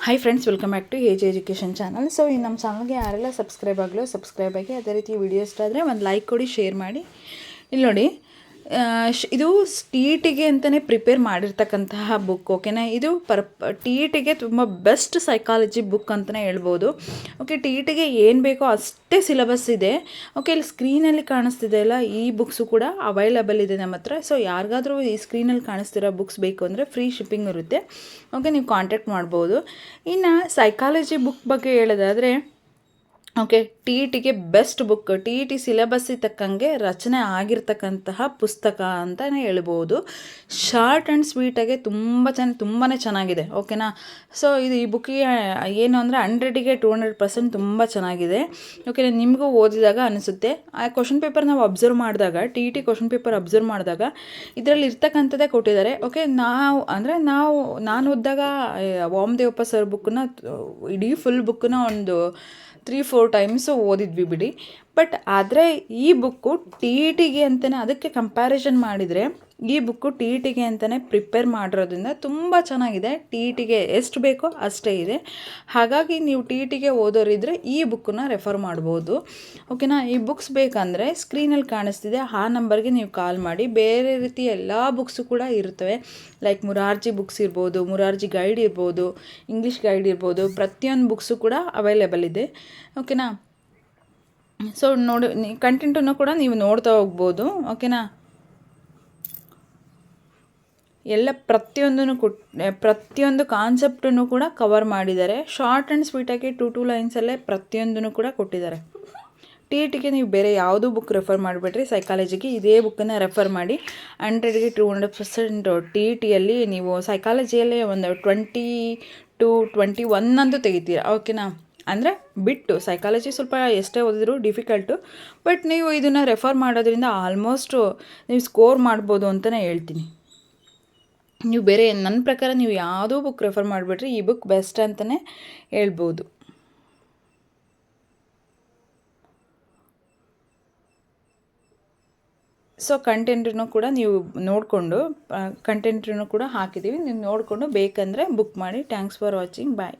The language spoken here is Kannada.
Hi friends welcome back to age education channel so ಈ ನಮ್ಮ ಚಾನಲ್ಗೆ ಯಾರೆಲ್ಲ ಸಬ್ಸ್ಕ್ರೈಬ್ ಆಗಲೋ ಸಬ್ಸ್ಕ್ರೈಬ್ ಆಗಿ ಅದೇ ರೀತಿ ವಿಡಿಯೋ ಇಷ್ಟ ಆದರೆ ಒಂದು ಲೈಕ್ ಕೊಡಿ ಶೇರ್ ಮಾಡಿ. ಇಲ್ಲಿ ನೋಡಿ ಇದು ಟಿ ಅಂತಲೇ ಪ್ರಿಪೇರ್ ಮಾಡಿರ್ತಕ್ಕಂತಹ ಬುಕ್ ಓಕೆನಾ ಇದು ಪರ್ ಟಿ ಇ ತುಂಬ ಬೆಸ್ಟ್ ಸೈಕಾಲಜಿ ಬುಕ್ ಅಂತಲೇ ಹೇಳ್ಬೋದು. ಓಕೆ ಟಿ ಇ ಏನು ಬೇಕೋ ಅಷ್ಟೇ ಸಿಲೆಬಸ್ ಇದೆ. ಓಕೆ ಇಲ್ಲಿ ಸ್ಕ್ರೀನಲ್ಲಿ ಕಾಣಿಸ್ತಿದೆ ಅಲ್ಲ, ಈ ಬುಕ್ಸು ಕೂಡ ಅವೈಲಬಲ್ ಇದೆ ನಮ್ಮ ಹತ್ರ. ಸೊ ಯಾರಿಗಾದರೂ ಈ ಸ್ಕ್ರೀನಲ್ಲಿ ಕಾಣಿಸ್ತಿರೋ ಬುಕ್ಸ್ ಬೇಕು ಅಂದರೆ ಫ್ರೀ ಶಿಪ್ಪಿಂಗ್ ಇರುತ್ತೆ. ಓಕೆ ನೀವು ಕಾಂಟ್ಯಾಕ್ಟ್ ಮಾಡ್ಬೋದು. ಇನ್ನು ಸೈಕಾಲಜಿ ಬುಕ್ ಬಗ್ಗೆ ಹೇಳೋದಾದರೆ ಓಕೆ, ಟಿ ಇ ಟಿಗೆ best book. T E T ಸಿಲೆಬಸ್ಸಿಗೆ ತಕ್ಕಂಗೆ ರಚನೆ ಆಗಿರ್ತಕ್ಕಂತಹ ಪುಸ್ತಕ ಅಂತಲೇ ಹೇಳ್ಬೋದು. ಶಾರ್ಟ್ ಆ್ಯಂಡ್ ಸ್ವೀಟಾಗೆ ತುಂಬ ಚೆನ್ನ ತುಂಬಾ ಚೆನ್ನಾಗಿದೆ, ಓಕೆನಾ? ಸೊ, ಇದು ಈ ಬುಕ್ಕಿಗೆ ಏನು ಅಂದರೆ ಹಂಡ್ರೆಡಿಗೆ ಟೂ ಹಂಡ್ರೆಡ್ ಪರ್ಸೆಂಟ್ ತುಂಬ ಚೆನ್ನಾಗಿದೆ. ಓಕೆ ನಿಮಗೂ ಓದಿದಾಗ ಅನಿಸುತ್ತೆ. ಆ ಕ್ವಶನ್ ಪೇಪರ್ ನಾವು ಅಬ್ಸರ್ವ್ ಮಾಡಿದಾಗ, T E T question paper observe ಮಾಡಿದಾಗ ಇದರಲ್ಲಿ ಇರ್ತಕ್ಕಂಥದ್ದೇ ಕೊಟ್ಟಿದ್ದಾರೆ. ಓಕೆ, ನಾವು ಅಂದರೆ ನಾವು, ನಾನು ಓದಿದಾಗ ವಾಮದೇವಪ್ಪ ಸರ್ ಬುಕ್ಕನ್ನ ಇಡೀ ಫುಲ್ ಬುಕ್ಕನ್ನ ಒಂದು ತ್ರೀ ಫೋರ್ ಟೈಮ್ಸು ಓದಿದ್ವಿ ಬಿಡಿ. ಬಟ್ ಆದರೆ ಈ ಬುಕ್ಕು ಟಿ ಇ ಟಿಗೆ ಅಂತಲೇ ಅದಕ್ಕೆ ಕಂಪ್ಯಾರಿಸನ್ ಮಾಡಿದರೆ ಈ ಬುಕ್ಕು ಟಿ ಇ ಟಿಗೆ ಅಂತಲೇ ಪ್ರಿಪೇರ್ ಮಾಡಿರೋದ್ರಿಂದ ತುಂಬ ಚೆನ್ನಾಗಿದೆ. ಟಿ ಇ ಟಿಗೆ ಎಷ್ಟು ಬೇಕೋ ಅಷ್ಟೇ ಇದೆ. ಹಾಗಾಗಿ ನೀವು ಟಿ ಇ ಟಿಗೆ ಓದೋರಿದ್ದರೆ ಈ ಬುಕ್ಕನ್ನ ರೆಫರ್ ಮಾಡ್ಬೋದು. ಓಕೆನಾ? ಈ ಬುಕ್ಸ್ ಬೇಕಂದರೆ ಸ್ಕ್ರೀನಲ್ಲಿ ಕಾಣಿಸ್ತಿದೆ. ಆ ನಂಬರ್ಗೆ ನೀವು ಕಾಲ್ ಮಾಡಿ. ಬೇರೆ ರೀತಿ ಎಲ್ಲ ಬುಕ್ಸು ಕೂಡ ಇರ್ತವೆ. ಲೈಕ್ ಮುರಾರ್ಜಿ ಬುಕ್ಸ್ ಇರ್ಬೋದು, ಮುರಾರ್ಜಿ ಗೈಡ್ ಇರ್ಬೋದು, ಇಂಗ್ಲೀಷ್ ಗೈಡ್ ಇರ್ಬೋದು, ಪ್ರತಿಯೊಂದು ಬುಕ್ಸು ಕೂಡ ಅವೈಲೇಬಲ್ ಇದೆ. ಓಕೆನಾ? ಸೊ ನೋಡಿ ಕಂಟೆಂಟನ್ನು ಕೂಡ ನೀವು ನೋಡ್ತಾ ಹೋಗ್ಬೋದು. ಓಕೆನಾ? ಎಲ್ಲ ಪ್ರತಿಯೊಂದನ್ನು ಕೊಟ್ ಪ್ರತಿಯೊಂದು ಕಾನ್ಸೆಪ್ಟನ್ನು ಕೂಡ ಕವರ್ ಮಾಡಿದ್ದಾರೆ. ಶಾರ್ಟ್ ಆ್ಯಂಡ್ ಸ್ವೀಟಾಗಿ ಟು ಟೂ ಲೈನ್ಸಲ್ಲೇ ಪ್ರತಿಯೊಂದನ್ನು ಕೂಡ ಕೊಟ್ಟಿದ್ದಾರೆ. ಟಿ ಟಿಗೆ ನೀವು ಬೇರೆ ಯಾವುದೂ ಬುಕ್ ರೆಫರ್ ಮಾಡಿಬಿಟ್ರಿ ಸೈಕಾಲಜಿಗೆ ಇದೇ ಬುಕ್ಕನ್ನು ರೆಫರ್ ಮಾಡಿ. ಹಂಡ್ರೆಡ್ಗೆ ಟು ಹಂಡ್ರೆಡ್ ಪರ್ಸೆಂಟ್ ಟಿ ಟಿಯಲ್ಲಿ ನೀವು ಸೈಕಾಲಜಿಯಲ್ಲೇ ಒಂದು ಟ್ವೆಂಟಿ ಟು ಟ್ವೆಂಟಿ ಒನ್ ಅಂತೂ ತೆಗಿತೀರ. ಓಕೆನಾ ಅಂದರೆ ಬಿಟ್ಟು ಸೈಕಾಲಜಿ ಸ್ವಲ್ಪ ಎಷ್ಟೇ ಓದಿದ್ರು ಡಿಫಿಕಲ್ಟು ಬಟ್ ನೀವು ಇದನ್ನು ರೆಫರ್ ಮಾಡೋದ್ರಿಂದ ಆಲ್ಮೋಸ್ಟು ನೀವು ಸ್ಕೋರ್ ಮಾಡ್ಬೋದು ಅಂತಲೇ ಹೇಳ್ತೀನಿ. ನೀವು ಬೇರೆ ನನ್ನ ಪ್ರಕಾರ ನೀವು ಯಾವುದೋ ಬುಕ್ ರೆಫರ್ ಮಾಡಿಬಿಟ್ರಿ ಈ ಬುಕ್ ಬೆಸ್ಟ್ ಅಂತಲೇ ಹೇಳ್ಬೋದು. ಸೊ ಕಂಟೆಂಟನ್ನು ಕೂಡ ನೀವು ನೋಡಿಕೊಂಡು ಕಂಟೆಂಟನ್ನು ಕೂಡ ಹಾಕಿದ್ದೀವಿ. ನೀವು ನೋಡಿಕೊಂಡು ಬೇಕಂದರೆ ಬುಕ್ ಮಾಡಿ. Thanks for watching bye